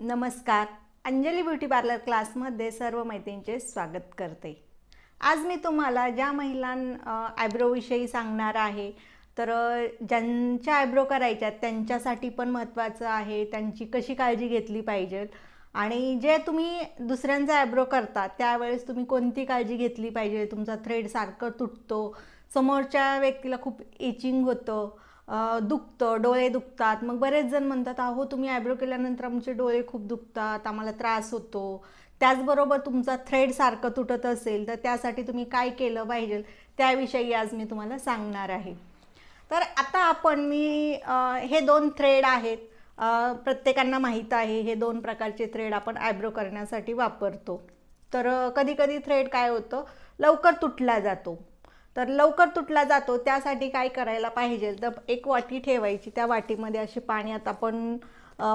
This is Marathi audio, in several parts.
नमस्कार. अंजली ब्युटी पार्लर क्लासमध्ये सर्व मैत्रिणींचे स्वागत करते. आज मी तुम्हाला ज्या महिलां आयब्रोविषयी सांगणार आहे तर ज्यांच्या आयब्रो करायच्या आहेत, त्यांच्यासाठी पण महत्त्वाचं आहे त्यांची कशी काळजी घेतली पाहिजे आणि जे तुम्ही दुसऱ्यांचा आयब्रो करता त्यावेळेस तुम्ही कोणती काळजी घेतली पाहिजे? तुमचा थ्रेड सारखं तुटतो समोरच्या व्यक्तीला खूप इचिंग होतं दुखतं डोळे दुखतात. मग बरेच जण म्हणतात अहो तुम्ही आयब्रो केल्यानंतर आमचे डोळे खूप दुखतात आम्हाला त्रास होतो. त्याचबरोबर तुमचा थ्रेड सारखं तुटत असेल तर त्यासाठी तुम्ही काय केलं पाहिजे? त्याविषयी आज मी तुम्हाला सांगणार आहे. तर आता आपण मी हे दोन थ्रेड आहेत. प्रत्येकांना माहीत आहे हे दोन प्रकारचे थ्रेड आपण आयब्रो करण्यासाठी वापरतो. तर कधीकधी थ्रेड काय होतं? लवकर तुटला जातो. तर लवकर तुटला जातो त्यासाठी काय करायला पाहिजे? तर एक वाटी ठेवायची त्या वाटीमध्ये असे पाणी आता आपण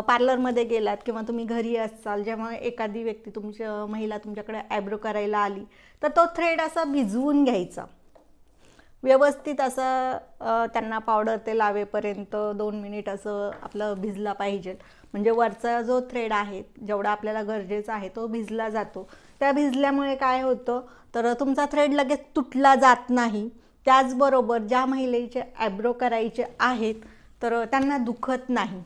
पार्लरमध्ये गेलात किंवा तुम्ही घरी असाल जेव्हा एखादी व्यक्ती तुमच्या महिला तुमच्याकडे आयब्रो करायला आली तर तो थ्रेड असा भिजवून घ्यायचा. व्यवस्थित असं त्यांना पावडर ते लावेपर्यंत दोन मिनिट असं आपलं भिजला पाहिजे. म्हणजे वरचा जो थ्रेड आहे जेवढा आपल्याला गरजेचा आहे तो भिजला जातो. त्या भिजल्यामुळे काय होतं तर तुमचा थ्रेड लगेच तुटला जात नाही. त्याचबरोबर ज्या महिलेचे ॲब्रो करायचे आहेत तर त्यांना दुखत नाही.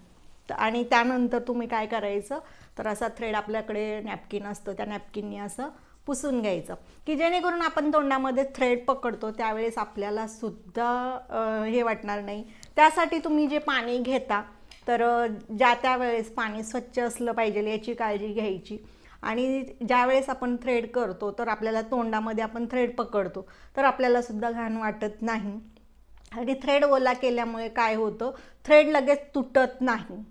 आणि त्यानंतर तुम्ही काय करायचं? तर असा थ्रेड आपल्याकडे नॅपकिन असतं. त्या नॅपकिननी असं पुसून घ्यायचं. की जेणेकरून आपण तोंडामध्ये थ्रेड पकडतो त्यावेळेस आपल्याला सुद्धा हे वाटणार नाही. त्यासाठी तुम्ही जे पाणी घेता तर ज्या त्यावेळेस पाणी स्वच्छ असलं पाहिजे याची काळजी घ्यायची. आणि ज्यावेळेस आपण थ्रेड करतो तर आपल्याला तोंडामध्ये आपण थ्रेड पकडतो. तर आपल्याला सुद्धा घाण वाटत नाही. आणि थ्रेड ओला केल्यामुळे काय होतं? थ्रेड लगेच तुटत नाही.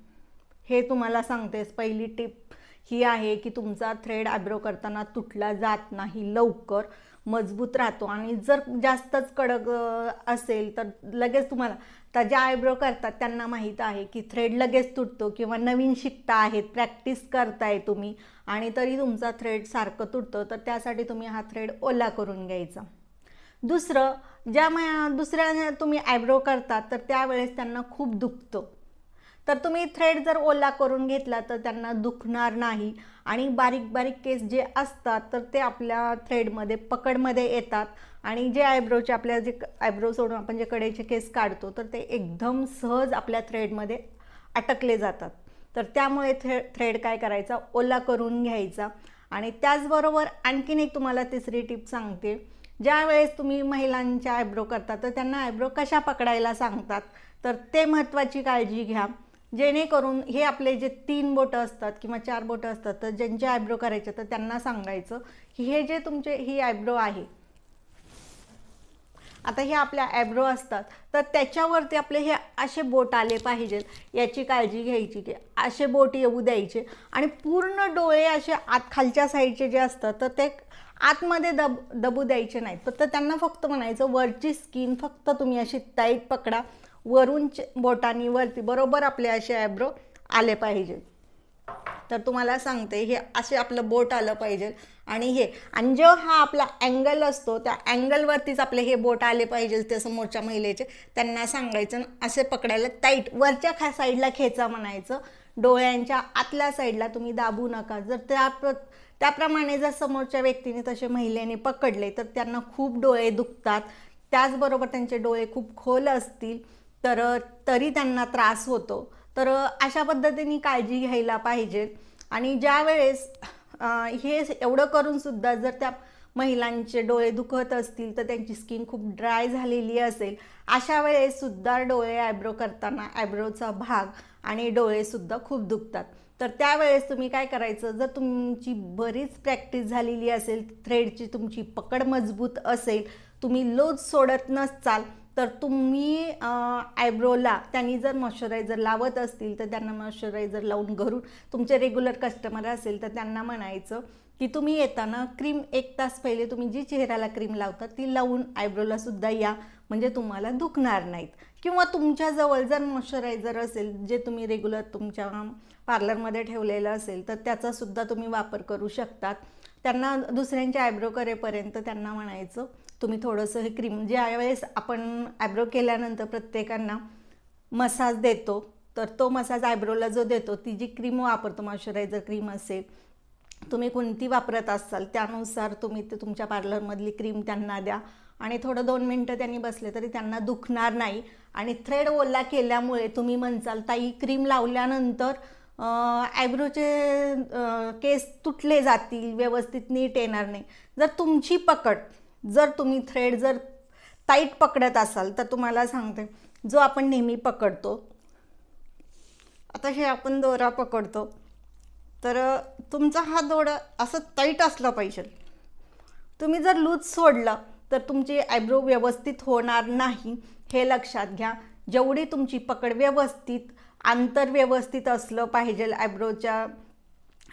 हे तुम्हाला सांगतेस. पहिली टिप ही आहे की तुमचा थ्रेड आयब्रो करताना तुटला जात नाही लवकर मजबूत राहतो. आणि जर जास्तच कडक असेल तर लगेच तुम्हाला तर ज्या आयब्रो करतात त्यांना माहीत आहे की थ्रेड लगेच तुटतो किंवा नवीन शिकता आहेत प्रॅक्टिस करताय तुम्ही आणि तरी तुमचा थ्रेड सारखं तुटतं तर त्यासाठी तुम्ही हा थ्रेड ओला करून घ्यायचा. दुसरं ज्या मा दुसऱ्या तुम्ही आयब्रो करतात तर त्यावेळेस त्यांना खूप दुखतं. तर तुम्ही थ्रेड जर ओला करून घेतला तर त्यांना दुखणार नाही. आणि बारीक बारीक केस जे असतात तर ते आपल्या थ्रेडमध्ये पकडमध्ये येतात. आणि जे आयब्रोचे आपल्या जे आयब्रो सोडून आपण जे कडेचे केस काढतो तर ते एकदम सहज आपल्या थ्रेडमध्ये अटकले जातात. तर त्यामुळे थ्रे थ्रेड काय करायचा? ओला करून घ्यायचा. आणि त्याचबरोबर आणखीन एक तुम्हाला तिसरी टिप सांगते. ज्या वेळेस तुम्ही महिलांच्या आयब्रो करता तर त्यांना आयब्रो कशा पकडायला सांगतात? तर ते महत्त्वाची काळजी घ्या. जेणेकरून हे आपले जे तीन बोटं असतात किंवा चार बोटं असतात तर ज्यांचे आयब्रो करायचे तर त्यांना सांगायचं की हे जे तुमचे ही आयब्रो आहे. आता हे आपल्या ॲब्रो असतात तर त्याच्यावरती आपले हे असे बोट आले पाहिजेत याची काळजी घ्यायची की असे बोट येऊ द्यायचे आणि पूर्ण डोळे असे आत खालच्या साईडचे जे असतात तर ते आतमध्ये दब दबू द्यायचे नाहीत. फक्त त्यांना फक्त म्हणायचं वरची स्किन फक्त तुम्ही अशी टाईट पकडा वरून बोटांनी वरती बरोबर आपले असे ॲब्रो आले पाहिजेत तर तुम्हाला सांगते हे असे आपलं बोट आलं पाहिजे. आणि हे आणि जो हा आपला अँगल असतो त्या अँगलवरतीच आपले हे बोट आले पाहिजे त्या समोरच्या महिलेचे. त्यांना सांगायचं आणि असे पकडायला टाईट वरच्या खा साईडला खेचा म्हणायचं. डोळ्यांच्या आतल्या साईडला तुम्ही दाबू नका. जर त्या त्याप्रमाणे जर समोरच्या व्यक्तीने तसे महिलेने पकडले तर त्यांना खूप डोळे दुखतात. त्याचबरोबर त्यांचे डोळे खूप खोल असतील. तर तरी त्यांना त्रास होतो. तर अशा पद्धतीने काळजी घ्यायला पाहिजे. आणि ज्या वेळेस हे एवढं करून सुद्धा जर त्या महिलांचे डोळे दुखत असतील तर त्यांची स्किन खूप ड्राय झालेली असेल अशा वेळेससुद्धा डोळे आयब्रो करताना आयब्रोचा भाग आणि डोळेसुद्धा खूप दुखतात. तर त्यावेळेस तुम्ही काय करायचं? जर तुमची बरीच प्रॅक्टिस झालेली असेल थ्रेडची तुमची पकड मजबूत असेल तुम्ही लोज सोडत नसाल तर तुम्ही आयब्रोला त्यांनी जर मॉइश्चरायझर लावत असतील तर त्यांना मॉइश्चरायझर लावून घरून तुमचे रेग्युलर कस्टमर असेल तर त्यांना म्हणायचं की तुम्ही येताना क्रीम एक तास पहिले तुम्ही जी चेहऱ्याला क्रीम लावता ती लावून आयब्रोला सुद्धा या. म्हणजे तुम्हाला दुखणार नाहीत. किंवा तुमच्याजवळ जर मॉइश्चरायझर असेल जे तुम्ही रेग्युलर तुमच्या पार्लरमध्ये ठेवलेलं असेल तर त्याचासुद्धा तुम्ही वापर करू शकतात. त्यांना दुसऱ्यांचे आयब्रो करेपर्यंत त्यांना म्हणायचं तुम्ही थोडंसं हे क्रीम ज्यावेळेस आपण आयब्रो केल्यानंतर प्रत्येकांना मसाज देतो तर तो मसाज आयब्रोला जो देतो ती जी क्रीम वापरतो मॉइश्चरायझर क्रीम असेल तुम्ही कोणती वापरत असाल त्यानुसार तुम्ही ते तुमच्या पार्लरमधली क्रीम त्यांना द्या. आणि थोडं दोन मिनटं त्यांनी बसले तरी त्यांना दुखणार नाही. आणि थ्रेड ओला केल्यामुळे तुम्ही म्हणसाल ताई क्रीम लावल्यानंतर आयब्रोचे केस तुटले जातील व्यवस्थित नीट येणार नाही. जर तुमची पकड जर तुम्ही थ्रेड जर टाईट पकडत असाल तर तुम्हाला सांगते जो आपण नेहमी पकडतो आता हे आपण दोरा पकडतो तर तुमचा हा दोरा असं टाईट असला पाहिजे. तुम्ही जर लूज सोडला तर तुमची आयब्रो व्यवस्थित होणार नाही. हे लक्षात घ्या जेवढी तुमची पकड व्यवस्थित आंतर व्यवस्थित असलं पाहिजे आयब्रोच्या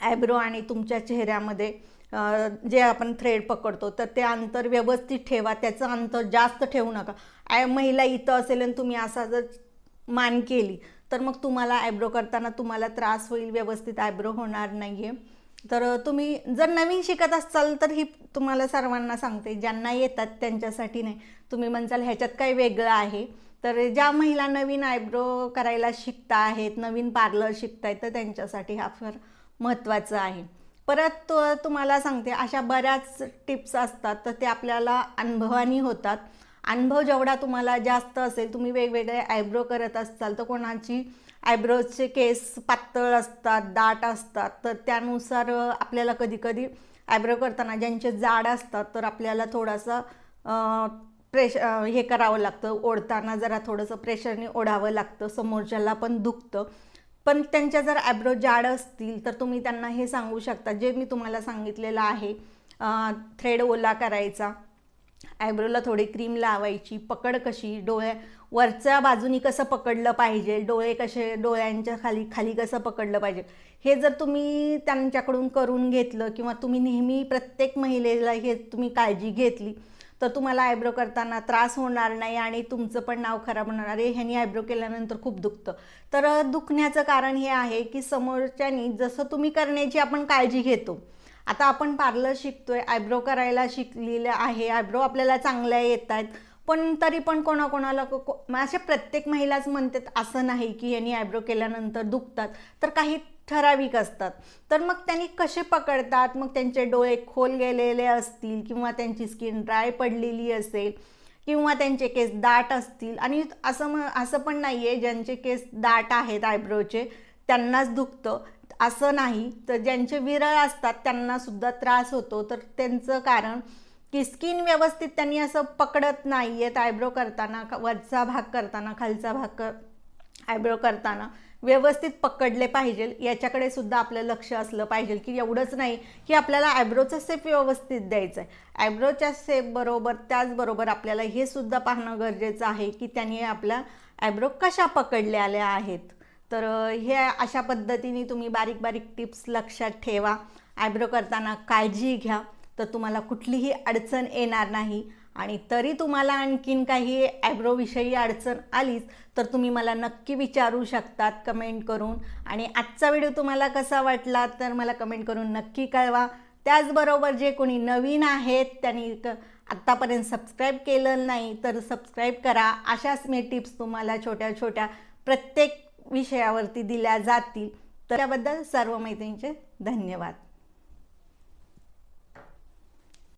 आयब्रो आणि तुमच्या चेहऱ्यामध्ये जे आपण थ्रेड पकडतो तर ते अंतर व्यवस्थित ठेवा. त्याचं अंतर जास्त ठेवू नका. आय महिला इथं असेल आणि तुम्ही असा जर मान केली तर मग तुम्हाला आयब्रो करताना तुम्हाला त्रास होईल व्यवस्थित आयब्रो होणार नाही आहे तर तुम्ही जर नवीन शिकत असाल तर ही तुम्हाला सर्वांना सांगते ज्यांना येतात त्यांच्यासाठी नाही. तुम्ही म्हणसाल ह्याच्यात काय वेगळं आहे? तर ज्या महिला नवीन आयब्रो करायला शिकता आहेत नवीन पार्लर शिकतायत तर त्यांच्यासाठी हा फार महत्त्वाचं आहे. परत तुम्हाला सांगते अशा बऱ्याच टिप्स असतात तर ते आपल्याला अनुभवानी होतात. अनुभव जेवढा तुम्हाला जास्त असेल तुम्ही वेगवेगळे आयब्रो करत असाल तर कोणाची आयब्रोजचे केस पातळ असतात दाट असतात तर त्यानुसार आपल्याला कधीकधी आयब्रो करताना ज्यांचे जाड असतात तर आपल्याला थोडासा प्रेश हे करावं लागतं. ओढताना जरा थोडंसं प्रेशरने ओढावं लागतं. समोरच्याला पण दुखतं. पण त्यांच्या जर ॲब्रो जाड असतील तर तुम्ही त्यांना हे सांगू शकता. जे मी तुम्हाला सांगितलेलं आहे थ्रेड ओला करायचा आयब्रोला थोडी क्रीम लावायची पकड कशी डोळ्या वरच्या बाजूनी कसं पकडलं पाहिजे डोळे कसे डोळ्यांच्या खाली खाली कसं पकडलं पाहिजे हे जर तुम्ही त्यांच्याकडून करून घेतलं किंवा तुम्ही नेहमी प्रत्येक महिलेला हे तुम्ही काळजी घेतली तर तुम्हाला आयब्रो करताना त्रास होणार नाही आणि तुमचं पण नाव खराब होणार. अरे ह्यानी आयब्रो केल्यानंतर खूप दुखतं. तर दुखण्याचं कारण हे आहे की समोरच्यानी जसं तुम्ही करण्याची आपण काळजी घेतो. आता आपण पार्लर शिकतोय आयब्रो करायला शिकलेलं आहे. आयब्रो आपल्याला चांगल्या येत आहेत. पण तरी पण कोणाकोणाला को अशा प्रत्येक महिलाच म्हणतात असं नाही की यांनी आयब्रो केल्यानंतर दुखतात. तर काही ठराविक असतात. तर मग त्यांनी कसे पकडतात? मग त्यांचे डोळे खोल गेलेले असतील किंवा त्यांची स्किन ड्राय पडलेली असेल किंवा त्यांचे केस दाट असतील? आणि असं म असं पण नाही आहे ज्यांचे केस दाट आहेत आयब्रोचे त्यांनाच दुखतं. असं नाही. तर ज्यांचे विरळ असतात त्यांना सुद्धा त्रास होतो. तर त्यांचं कारण की स्किन व्यवस्थित त्यांनी असं पकडत नाही आहेत आयब्रो करताना वरचा भाग करताना खालचा भाग कर आयब्रो करताना व्यवस्थित पकडले पाहिजे. याच्याकडे सुद्धा आपलं लक्ष असलं पाहिजे की एवढंच नाही की आपल्याला आयब्रोचा सेप व्यवस्थित द्यायचं आहे आयब्रोच्या सेपबरोबर त्याचबरोबर आपल्याला हे सुद्धा पाहणं गरजेचं आहे की त्यांनी आपल्या आयब्रो कशा पकडलेल्या आहेत. तर हे अशा पद्धतीने तुम्ही बारीक बारीक टिप्स लक्षात ठेवा. आयब्रो करताना काळजी घ्या. तर तुम्हाला कुठलीही अडचण येणार नाही. आणि तरी तुम्हाला आणखीन काही ॲब्रोविषयी अडचण आलीच तर तुम्ही मला नक्की विचारू शकतात कमेंट करून. आणि आजचा व्हिडिओ तुम्हाला कसा वाटला तर मला कमेंट करून नक्की कळवा. त्याचबरोबर जे कोणी नवीन आहेत त्यांनी क आत्तापर्यंत सबस्क्राईब केलं नाही तर सबस्क्राईब करा. अशाच मी टिप्स तुम्हाला छोट्या छोट्या प्रत्येक विषयावरती दिल्या जातील. तर त्याबद्दल सर्व मैत्रिणींचे धन्यवाद.